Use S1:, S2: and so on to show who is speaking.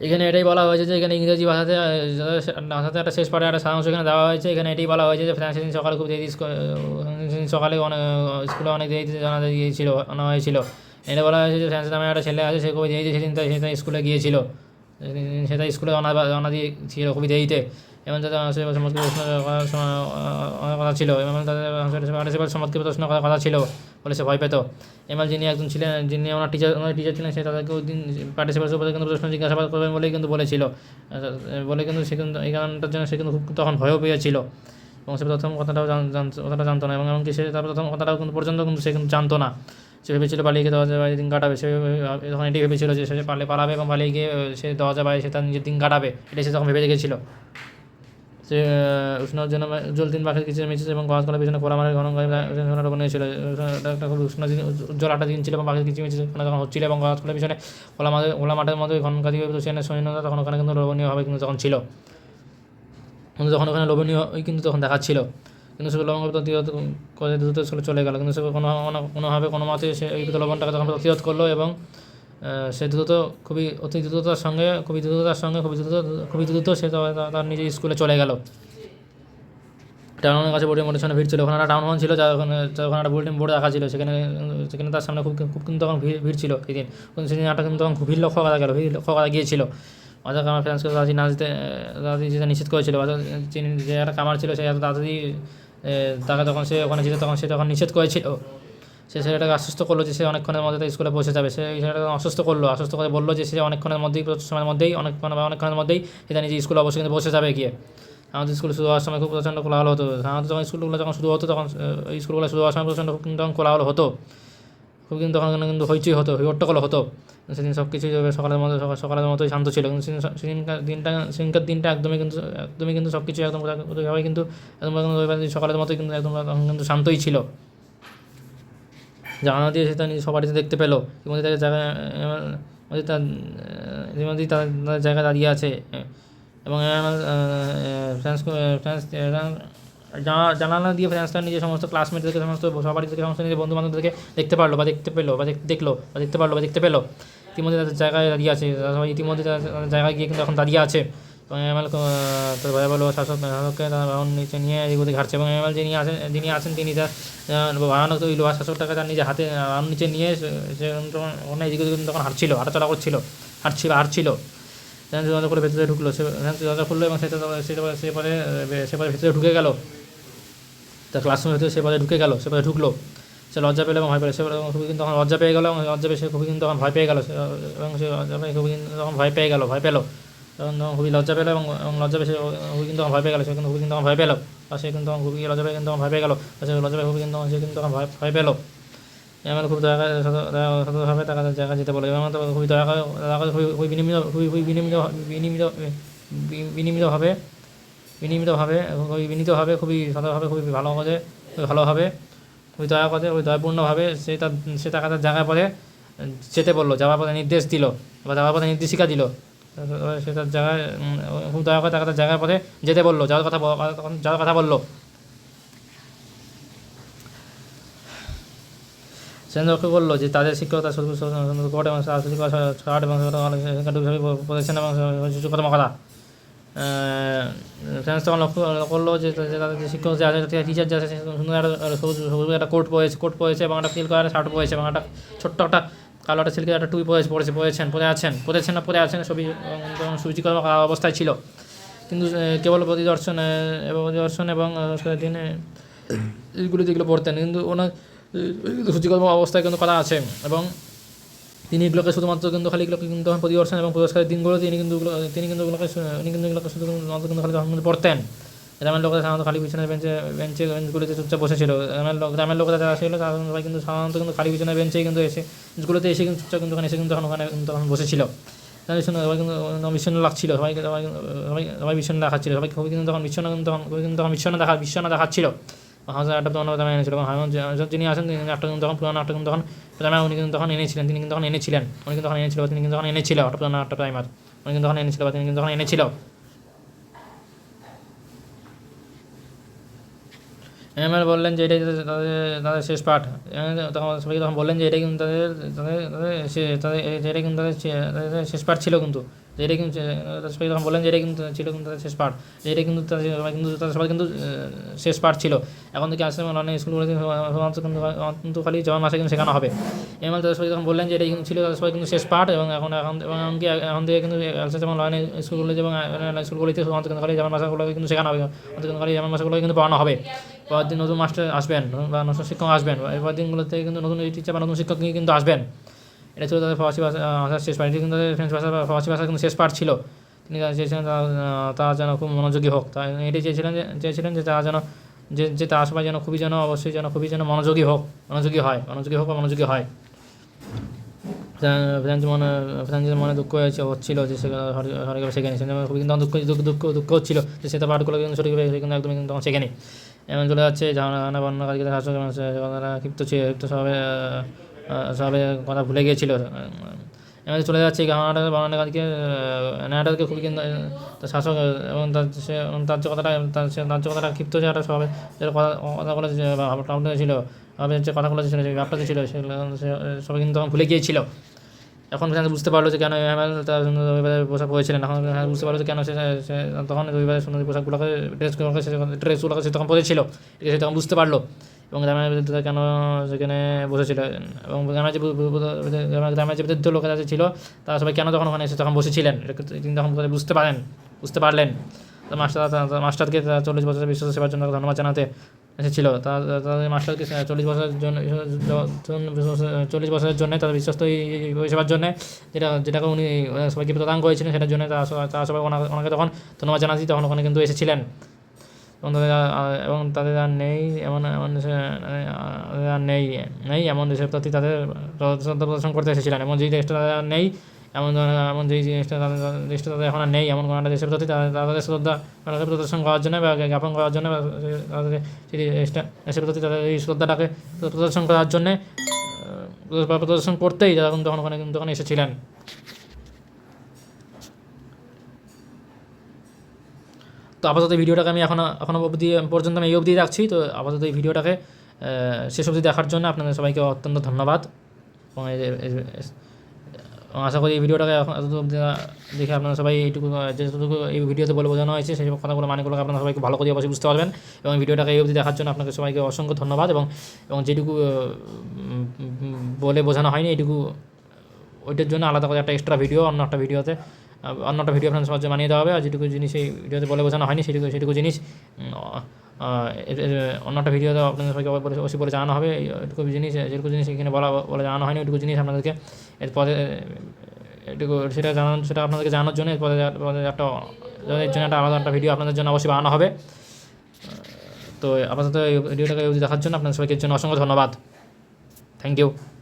S1: এখানে এটাই বলা হয়েছে যে এখানে ইংরেজি ভাষাতে ভাষাতে একটা শেষ পাঠে একটা সারাংশ এখানে দেওয়া হয়েছে। এখানে এটাই বলা হয়েছে যে ফ্রান্সের দিন সকালে খুব দেরি স্কু- সেদিন সকালে অনেক স্কুলে অনেক দেরিতে জানা গিয়েছিল আনা হয়েছিল। এটা বলা হয়েছে যে ফ্রান্সের নামে একটা ছেলে আছে, সে খুব দেরিতে সেদিন তাই স্কুলে গিয়েছিল। সেদিন সেটা স্কুলে অনা দিয়ে ছিল খুবই দিতে এবং তাদের সমস্ত প্রশ্ন করার কথা ছিল, এবং তাদের সমাজকে প্রশ্ন করার কথা ছিল। বলে সে ভয় পেত। এবং যিনি একজন ছিলেন, যিনি ওনার টিচার ওনার টিচার ছিলেন, সে তাদেরকে ওই দিন পার্টিসিপেন্টস উপরে কিন্তু প্রশ্ন জিজ্ঞাসাবাদ করবেন বলেই কিন্তু বলেছিল। বলে কিন্তু সে কিন্তু, এই কারণটার জন্য সে কিন্তু খুব তখন ভয়ও পেয়েছিল। এবং সে প্রথম কথাটাও কথাটা জানতো না এবং এমনকি সে তার প্রথম কথাটাও কিন্তু পর্যন্ত কিন্তু সে কিন্তু জানতো না। সে ভেবেছিল পালিয়ে গিয়ে দরজা বাইরে দিন কাটাবে। সে তখন এটি ভেবেছিল যে সে পালে পালাবে এবং পালিয়ে গিয়ে সে দরজা বাইরে সে তার নিজের দিন কাটাবে। এটাই সে তখন ভেবে রেখেছিল সে আহ, উষ্ণর জন্য উজ্জ্বল দিন পাখির কিছু মিশেছে এবং গাছ কলার পিছনে খোলা মারে ঘন ঘন এটা একটা খুব উষ্ণ দিন উজ্জ্বল একটা দিন ছিল এবং পাখির কিছু মিশেছে। ওখানে তখন হচ্ছিল এবং গাছ কলার পিছনে খোলা মাঠে খোলা মাঠের মধ্যে ঘন কাজি সেখানে তখন ওখানে কিন্তু লোভনীয়ভাবে কিন্তু তখন ছিল। কিন্তু তখন ওখানে লোভনীয় কিন্তু তখন দেখাচ্ছিল। কিন্তু সে লবঙ্গ প্রতিরোধ করে দ্রুত চলে গেল। কিন্তু সে কোনো কোনো- কোনোভাবে কোনো মতে সে ওই লবণটাকে তখন প্রতিরোধ করল এবং সে দ্রুত খুবই অতি দ্রুততার সঙ্গে, খুবই দ্রুততার সঙ্গে, খুবই দ্রুত খুবই দ্রুত সে তার নিজের স্কুলে চলে গেল। টাউনের কাছে বোর্ডের সামনে ভিড় ছিল। ওখানে একটা টাউন ছিল যার ওখানে ওখানে একটা বুলেটিন বোর্ড রাখা ছিল। সেখানে সেখানে তার সামনে খুব খুব কিন্তু তখন ভিড় ভিড় ছিল। সেদিন সেদিন একটা কিন্তু তখন খুব ভিড় লক্ষ্য করা গেল, ভিড় লক্ষ্য করা গিয়েছিল। অর্থাৎ আমার ফ্রেন্ডসকে রাজি না দিতে রাজি যেতে নিষেধ করেছিল, অর্থাৎ যিনি যে একটা কামার ছিল, সে এত তাড়াতাড়ি তাকে তখন সে ওখানে যেতে, তখন সে তখন নিষেধ করেছিল। সে ছেলেটাকে আশ্বস্ত করল যে সে অনেকক্ষণের মধ্যে স্কুলে পৌঁছে যাবে। সে ছেলেটাকে আশ্বস্ত করল, আশ্বস্ত করে বলল যে সে অনেকক্ষণের মধ্যেই সময়ের মধ্যেই অনেকক্ষণ বা অনেকক্ষণের মধ্যেই সে নিজে স্কুলে অবশ্যই কিন্তু পৌঁছে যাবে গিয়ে। আমাদের স্কুল শুরু হওয়ার সময় খুব প্রচণ্ড কোলাহল হতো। আমাদের যখন স্কুলগুলো যখন শুরু হতো, তখন স্কুলগুলো শুরু হওয়ার সময় প্রচণ্ড তখন কোলাহল হতো। খুব কিন্তু তখন কিন্তু হইচই হতো হট্টগোল হতো। সেদিন সব কিছুই সকালের মতো সকাল সকালের মতোই শান্ত ছিল। কিন্তু সেদিন সেদিনকার দিনটা সেদিনকার দিনটা একদমই কিন্তু একদমই কিন্তু সব কিছু একদম সবাই কিন্তু একদম সকালের মতোই কিন্তু একদম কিন্তু শান্তই ছিল। জানালা দিয়ে সে তার নিজের সবারিতে দেখতে পেল। ইতিমধ্যে তাদের জায়গায় মধ্যে তার আহ, ইতিমধ্যেই তার তার জায়গায় দাঁড়িয়ে আছে। এবং ফ্রান্স ফ্রান্স জানা- জানালা দিয়ে ফ্রান্স তার নিজের সমস্ত ক্লাসমেটদেরকে সমস্ত সবারই থেকে সমস্ত নিজের বন্ধু বান্ধবদেরকে দেখতে পারল বা দেখতে পেল বা দেখ- দেখল বা দেখতে পারল বা দেখতে পেল ইতিমধ্যে তাদের জায়গায় দাঁড়িয়ে আছে সবাই ইতিমধ্যে তাদের জায়গায় গিয়ে কিন্তু এখন দাঁড়িয়ে আছে এবং এমএল তার ভয় বলো শাসক শাসককে তার বাহন নিচে নিয়ে ওদিক হাঁটছে এবং এমএল যিনি আছেন যিনি আছেন তিনি তার ভয়ানক ওই লোহার শাসকটাকে তার নিজে হাতে বাহন নিচে নিয়ে সে তখন এদিক তখন হাঁটছিল হাঁটাচলা করছিল হাঁটছিল হাঁটছিল সেখানে দরজা করে ভেতরে ঢুকলো। সেখানে দরজা খুললো এবং সেটা সেটা সে পরে ভেতরে ঢুকে গেল। তার ক্লাসরুমের ভেতরে সে পরে ঢুকে গেল, সে পরে ঢুকলো। সে লজ্জা পেল এবং ভয় পেল। সে খুবই কিন্তু তখন লজ্জা পেয়ে গেলো, এবং লজ্জা পেয়ে সে খুবই কিন্তু তখন ভয় পেয়ে গেলো। এবং সে লজ্জা পেয়ে খুবই কিন্তু তখন ভয় পেয়ে গেলো, ভয় পেল। তখন তখন খুবই লজ্জা পেল এবং লজ্জা পেয়ে খুবই কিন্তু তখন ভয় পেয়ে গেলো। সে কিন্তু খুবই কিন্তু তখন ভয় পেল। আর সে কিন্তু তখন খুবই লজ্জা পেয়ে কিন্তু তখন ভয় পেয়ে গেলো। আর সে লজ্জা পেয়ে খুবই কিন্তু সে কিন্তু তখন ভয় ভয় পেল। এমন খুব দয়া সততভাবে তার জায়গায় যেতে বলে। তো খুবই দয়া করে দয়া করে খুবই বিনিমিত খুবই বিনিমিত বিনিমিত বিনিমিতভাবে বিনিমিতভাবে খুবই বিনীতভাবে, খুবই সতভাবে খুবই ভালো করে ভালোভাবে, খুবই দয়া করে, খুবই দয়াপূর্ণভাবে সে তার সে তার জায়গায় পরে যেতে বলল, যাওয়ার পথে নির্দেশ দিল বা যাওয়ার পথে নির্দেশিকা দিল। সে তার জায়গায় খুব দয়া করে তার জায়গায় পথে যেতে বলল, যাওয়ার কথা যাওয়ার কথা বলল। সেন লক্ষ্য করল যে তাদের শিক্ষকতা কোর্ট এবং ছাড় এবং প্রতিষ্ঠান এবং মকাদা ফ্রেন্স করল যে তাদের শিক্ষক যে আছে টিচার যে আছে সুন্দর একটা সবুজ সবুজ একটা কোট পরেছে কোট পরেছে এবং একটা ফিল কালারের শার্ট পরেছে এবং একটা ছোট্ট একটা কালো একটা সিল্কের একটা টুপি পরেছে পরেছে, পরেছেন, পরে আছেন পরেছেন না, পরে আছেন এবং সূচিকর্ম অবস্থায় ছিল। কিন্তু কেবল প্রতিদর্শন এবং পরিদর্শন এবং দিনে, এইগুলো যেগুলো পড়তেন, কিন্তু ওনার সূচিকর্ম অবস্থায় কিন্তু করা আছে। এবং তিনি এগুলোকে শুধুমাত্র কিন্তু খালি এগুলোকে কিন্তু পরিদর্শন এবং পুরস্কারের দিনগুলো তিনি কিন্তু তিনি কিন্তু এগুলোকে উনি কিন্তু এগুলোকে শুধুমাত্র কিন্তু খালি তখন কিন্তু পড়তেন। গ্রামের লোকেরা সাধারণত খালি পিছনের বেঞ্চে বেঞ্চে বেঞ্চগুলিতে চুপচাপ বসেছিল। গ্রামের লোক গ্রামের লোকেরা যারা ছিল, তারা সবাই কিন্তু সাধারণত কিন্তু খালি পিছনের বেঞ্চেই কিন্তু এসে বেঞ্চগুলোতে এসে কিন্তু চুপচাপ কিন্তু ওখানে এসে কিন্তু তখন ওখানে কিন্তু তখন বসেছিল। তাদের শুনে সবাই কিন্তু তখন লাগছিল। সবাই সবাই সবাই বিষণ্ণ দেখাচ্ছিল। সবাই খুবই কিন্তু তখন বিষণ্ণ কিন্তু তখন কিন্তু তখন বিষণ্ণ দেখা বিষণ্ণ দেখাচ্ছিল। হাজার একটা পুরোনো দামে এনেছিল। এবং যিনি আছেন তিনি একটা কিন্তু তখন পুরোনো একটা কিন্তু তখন প্রাইমার উনি কিন্তু তখন এনেছিলেন, তিনি কিন্তু তখন এনেছিলেন। উনি কিন্তু তখন এনেছিল তিনি কিন্তু তখন এনেছিল একটা পুরোনো একটা প্রাইমার উনি কিন্তু তখন এনেছিল তিনি কিন্তু তখন এনেছিল। এমএল বললেন যে এটাই তাদের তাদের- শেষ পাঠ। তখন সবাই তখন বললেন যে এটাই কিন্তু তাদের তাদের তাদের তাদের এটাই কিন্তু তাদের তাদের শেষ পাঠ ছিল কিন্তু। যে এটা কিন্তু সবাই তখন বললেন যে এটা কিন্তু ছিল কিন্তু তাদের শেষ পাঠ যে এটা কিন্তু তাদের কিন্তু, তাদের সবাই কিন্তু শেষ পাঠ ছিল। এখন থেকে আসলে অনেক স্কুলগুলোতে শুধুমাত্র কিন্তু খালি জবান মাসে কিন্তু শেখানো হবে। এমন তাদের সবাই তখন বললেন যে এটা কিন্তু ছিল, তাদের সবাই কিন্তু শেষ পাঠ এবং এখন এখন, এবং এমনকি এখন থেকে কিন্তু যেমন অনলাইন স্কুলগুলোতে এবং অনলাইন স্কুলগুলিতে কিন্তু খালি জার্মান ভাষাগুলোকে কিন্তু শেখানো হবে, অন্তত খালি জার্মান ভাষাগুলোকে কিন্তু পড়ানো হবে। পরের দিন নতুন মাস্টার আসবেন, বা নতুন শিক্ষক আসবেন এরপর দিনগুলোতে কিন্তু নতুন টিচার বা নতুন শিক্ষক কিন্তু আসবেন। এটা ছিল তাদের ফরাসি ভাষা শেষ পাঠ এটি কিন্তু তাদের ফ্রেঞ্চ ভাষা ফরাসি ভাষা কিন্তু শেষ পাঠ ছিল। তিনি চেয়েছিলেন তারা যেন খুব মনোযোগী হোক। তা এটি চেয়েছিলেন যে চেয়েছিলেন যে তারা যেন, যে যে তারা সবাই যেন খুবই যেন, অবশ্যই যেন খুবই যেন মনোযোগী হোক, মনোযোগী হয়, মনোযোগী হোক বা মনোযোগী হয়। ফ্রেঞ্চ মনে, ফ্রেঞ্চের মনে দুঃখ হয়েছে, হচ্ছিল যে সে সঠিকভাবে শেখেনি সে খুবই কিন্তু দুঃখ দুঃখ দুঃখ হচ্ছিল যে সে তার পাঠগুলো কিন্তু সঠিকভাবে সে কিন্তু একদমই কিন্তু তখন শেখেনি এমন চলে যাচ্ছে ঝামেলা বর্ণনাকারীকে শাসক এবং সে ক্ষিপ্ত ক্ষিপ্ত সবে সবে কথা ভুলে গিয়েছিল। এমন চলে যাচ্ছে ঘটনাটা বর্ণনাকারীকে নাটককে খুবই কিন্তু তার শাসক, এবং তার সে তার যে কথাটা, তার সে, তার যে কথাটা ক্ষিপ্ত যে একটা সবে যে কথা কথাগুলো যে ছিল যে কথাগুলো ছিল যে ভাবটা ছিল, সেগুলো সে সবাই কিন্তু তখন ভুলে গিয়েছিল। এখন ফ্রান্স বুঝতে পারল যে কেন হ্যামেল তার রবিবারের পোশাক পরেছিলেন। এখন বুঝতে পারল যে কেন সে সে তখন রবিবারের সুন্দর পোশাকগুলোকে, ড্রেসগুলোকে সে ড্রেসগুলোকে সে তখন পরেছিল। সে তখন বুঝতে পারল। এবং গ্রামের বিরুদ্ধে কেন সেখানে বসেছিল? এবং গ্রামের যে গ্রামের যে বিরুদ্ধ লোকেরা যে ছিল, তারা সবাই কেন তখন ওখানে এসে তখন বসেছিলেন? তিনি তখন বুঝতে পারেন, বুঝতে পারলেন। মাস্টার মাস্টারকে চল্লিশ বছরের বিশ্ব সেবার জন্য ধন্যবাদ জানাতে এসেছিল। তাদের মাস্টারকে চল্লিশ বছরের জন্য, চল্লিশ বছরের জন্য তাদের বিশ্বস্ত পরিষেবার জন্য যেটা, যেটাকে উনি সবাইকে প্রদান করেছিলেন, সেটার জন্য তারা সবাই- ওনাকে তখন ধন্যবাদ জানাচ্ছি তখন ওখানে কিন্তু এসেছিলেন। এবং তাদের এবং তাদের আর নেই এমন এমন দেশে তাদের আর নেই নেই এমন দেশের প্রতি তাদের প্রদর্শন করতে এসেছিলেন। এবং যেই দেশটা তাদের আর নেই, এমন এমন যেই জিনিসটা তাদের দেশটা তাদের এখন আর নেই, এমন কোনো একটা দেশের প্রতি তাদের শ্রদ্ধা প্রদর্শন করার জন্য বা জ্ঞাপন করার জন্য বা তাদের সেই দেশটা, দেশের প্রতি তাদের এই শ্রদ্ধাটাকে প্রদর্শন করার জন্যে প্রদর্শন করতেই তারা তখন ওখানে, কিন্তু ওখানে এসেছিলেন। তো আপাতত এই ভিডিওটাকে আমি এখন এখনও অবধি, পর্যন্ত আমি এই অবধি রাখছি। তো আপাতত এই ভিডিওটাকে শেষ অবধি দেখার জন্য আপনাদের সবাইকে অত্যন্ত ধন্যবাদ। এবং আশা করি এই ভিডিওটাকে এখন দেখে আপনারা সবাই এইটুকু যেটুকু এই ভিডিওতে বলে বোঝানো হয়েছে, সেই কথাগুলো, মানেগুলোকে আপনারা সবাইকে ভালো করে অবশ্যই বুঝতে পারবেন। এবং ভিডিওটাকে এই অবধি দেখার জন্য আপনাকে সবাইকে অসংখ্য ধন্যবাদ। এবং এবং যেটুকু বলে বোঝানো হয়নি এইটুকু ওইটার জন্য আলাদা করে একটা এক্সট্রা ভিডিও অন্য একটা ভিডিওতে আহ, অন্য একটা ভিডিও আপনার সহজে বানিয়ে দেওয়া হবে আর যেটুকু জিনিস এই ভিডিওতে বলে বোঝানো হয়নি সেটুকু সেটুকু জিনিস উম, আহ, এর- এর অন্য একটা ভিডিওতে আপনাদের সবাইকে অবশ্যই বলে জানানো হবে এটুকু জিনিস যেটুকু জিনিস এখানে বলা বলে জানানো হয়নি ওইটুকু জিনিস আপনাদেরকে এরপরে এটুকু সেটা জানানো সেটা আপনাদেরকে জানানোর জন্য এরপরে একটা এর জন্য একটা আলাদা একটা ভিডিও আপনাদের জন্য অবশ্যই বানানো হবে। তো আপাতত এই ভিডিওটাকে দেখার জন্য আপনাদের সবাইকে জন্য অসংখ্য ধন্যবাদ। Thank you